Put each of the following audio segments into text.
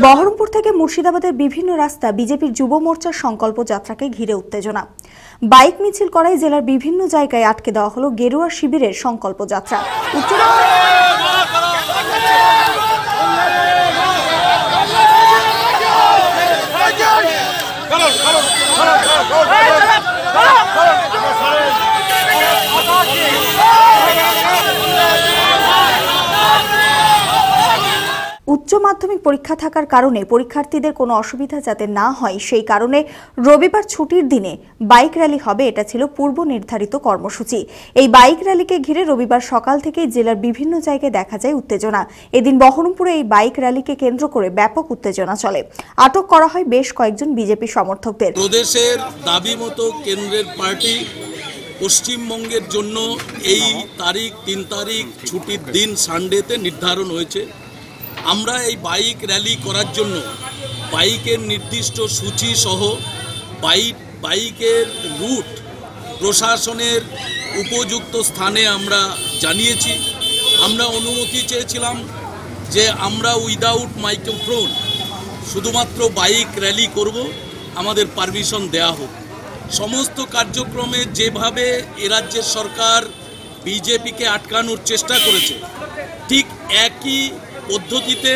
বহরমপুর থেকে মুর্শিদাবাদের বিভিন্ন রাস্তা বিজেপির যুব মোর্চার সংকল্প যাত্রাকে ঘিরে উত্তেজনা বাইক মিছিল করায় জেলার বিভিন্ন জায়গায় আটকে দেওয়া হলো গেরুয়া শিবিরের সংকল্প যাত্রা উচ্চ মাধ্যমিক পরীক্ষা থাকার কারণে পরীক্ষার্থীদের কোনো অসুবিধা যাতে না হয়, সেই কারণে রবিবার ছুটির দিনে বাইক র্যালি হবে। এটা ছিল পূর্ব নির্ধারিত কর্মসূচি। এই বাইক র্যালিকে ঘিরে রবিবার সকাল থেকেই জেলার বিভিন্ন জায়গায় দেখা যায় উত্তেজনা। এদিন বহরমপুরে এই বাইক র্যালিকে কেন্দ্র করে ব্যাপক উত্তেজনা চলে। আটক করা হয় বেশ কয়েকজন বিজেপি সমর্থকদের। প্রদেশের দাবি মতো কেন্দ্রের পার্টি পশ্চিমবঙ্গের জন্য এই তারিখ, তিন তারিখ ছুটির দিন সানডেতে নির্ধারণ হয়েছে। আমরা এই বাইক র্যালি করার জন্য বাইকের নির্দিষ্ট সূচি সহ বাইক, বাইকের রুট প্রশাসনের উপযুক্ত স্থানে আমরা জানিয়েছি। আমরা অনুমতি চেয়েছিলাম যে আমরা উইদাউট মাইক্রোফোন শুধুমাত্র বাইক র্যালি করব, আমাদের পারমিশন দেয়া হোক। সমস্ত কার্যক্রমে যেভাবে রাজ্যের সরকার বিজেপিকে আটকানোর চেষ্টা করেছে, ঠিক একই পদ্ধতিতে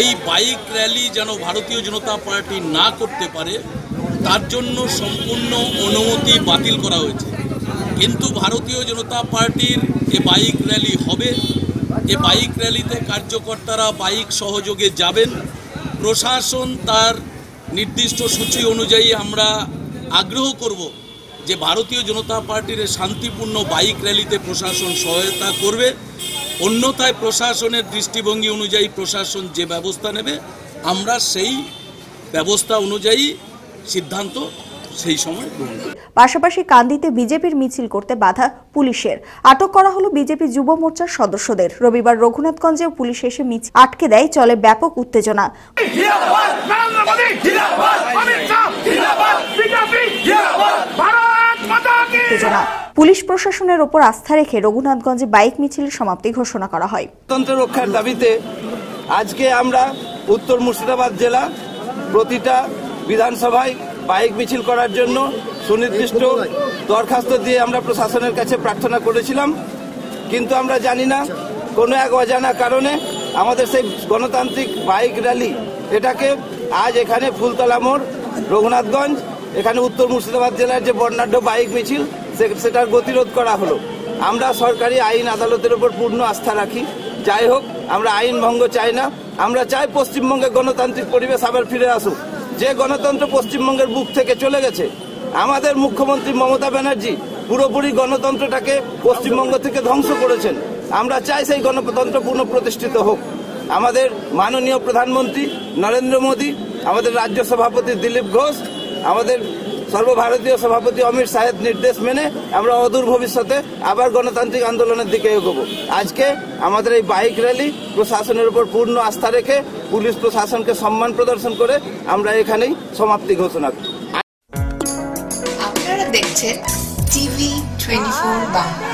এই বাইক র্যালি যেন ভারতীয় জনতা পার্টি না করতে পারে, তার জন্য সম্পূর্ণ অনুমতি বাতিল করা হয়েছে। কিন্তু ভারতীয় জনতা পার্টির এ বাইক র্যালি হবে, এ বাইক র্যালিতে কার্যকর্তারা বাইক সহযোগে যাবেন। প্রশাসন তার নির্দিষ্ট সূচি অনুযায়ী আমরা আগ্রহ করব যে ভারতীয় জনতা পার্টির শান্তিপূর্ণ বাইক র্যালিতে প্রশাসন সহায়তা করবে। অন্যথায় প্রশাসনের দৃষ্টিভঙ্গি অনুযায়ী প্রশাসন যে ব্যবস্থা নেবে আমরা সেই ব্যবস্থা অনুযায়ী সিদ্ধান্ত সেই সময় গ্রহণ পাশাপাশি কান্দিতে বিজেপির মিছিল করতে বাধা পুলিশের। আটক করা হলো বিজেপি যুব মোর্চার সদস্যদের। রবিবার রঘুনাথগঞ্জেও পুলিশ এসে মিছিল আটকে দেয় চলে ব্যাপক উত্তেজনা। জিন্দাবাদ নরেন্দ্র মোদী জিন্দাবাদ অমিত শাহ জিন্দাবাদ বিজেপি! জিন্দাবাদ ভারত মাতা কি উত্তেজনা। পুলিশ প্রশাসনের ওপর আস্থা রেখে রঘুনাথগঞ্জে বাইক মিছিলের সমাপ্তি ঘোষণা করা হয়। গণতন্ত্র রক্ষার দাবিতে আজকে আমরা উত্তর মুর্শিদাবাদ জেলা প্রতিটা বিধানসভায় বাইক মিছিল করার জন্য সুনির্দিষ্ট দরখাস্ত দিয়ে আমরা প্রশাসনের কাছে প্রার্থনা করেছিলাম। কিন্তু আমরা জানি না কোনো এক অজানা কারণে আমাদের সেই গণতান্ত্রিক বাইক র্যালি এটাকে আজ এখানে ফুলতলা মোড়, রঘুনাথগঞ্জ, এখানে উত্তর মুর্শিদাবাদ জেলার যে বর্ণাঢ্য বাইক মিছিল সেটার গতিরোধ করা হলো। আমরা সরকারি আইন আদালতের উপর পূর্ণ আস্থা রাখি। যাই হোক, আমরা আইন ভঙ্গ চাই না। আমরা চাই পশ্চিমবঙ্গে গণতান্ত্রিক পরিবেশ আবার ফিরে আসুক। যে গণতন্ত্র পশ্চিমবঙ্গের বুক থেকে চলে গেছে, আমাদের মুখ্যমন্ত্রী মমতা ব্যানার্জি পুরোপুরি গণতন্ত্রটাকে পশ্চিমবঙ্গ থেকে ধ্বংস করেছেন। আমরা চাই সেই গণতন্ত্র পুনঃপ্রতিষ্ঠিত হোক। আমাদের মাননীয় প্রধানমন্ত্রী নরেন্দ্র মোদী, আমাদের রাজ্য সভাপতি দিলীপ ঘোষ, আমাদের সর্বভারতীয় সভাপতি অমিত শাহের নির্দেশ মেনে আমরা অদূর ভবিষ্যতে আবার গণতান্ত্রিক আন্দোলনের দিকে এগোবো। আজকে আমাদের এই বাইক র্যালি প্রশাসনের উপর পূর্ণ আস্থা রেখে পুলিশ প্রশাসনকে সম্মান প্রদর্শন করে আমরা এখানেই সমাপ্তি ঘোষণা করি। আপনারা দেখছেন TV twenty four Bangla.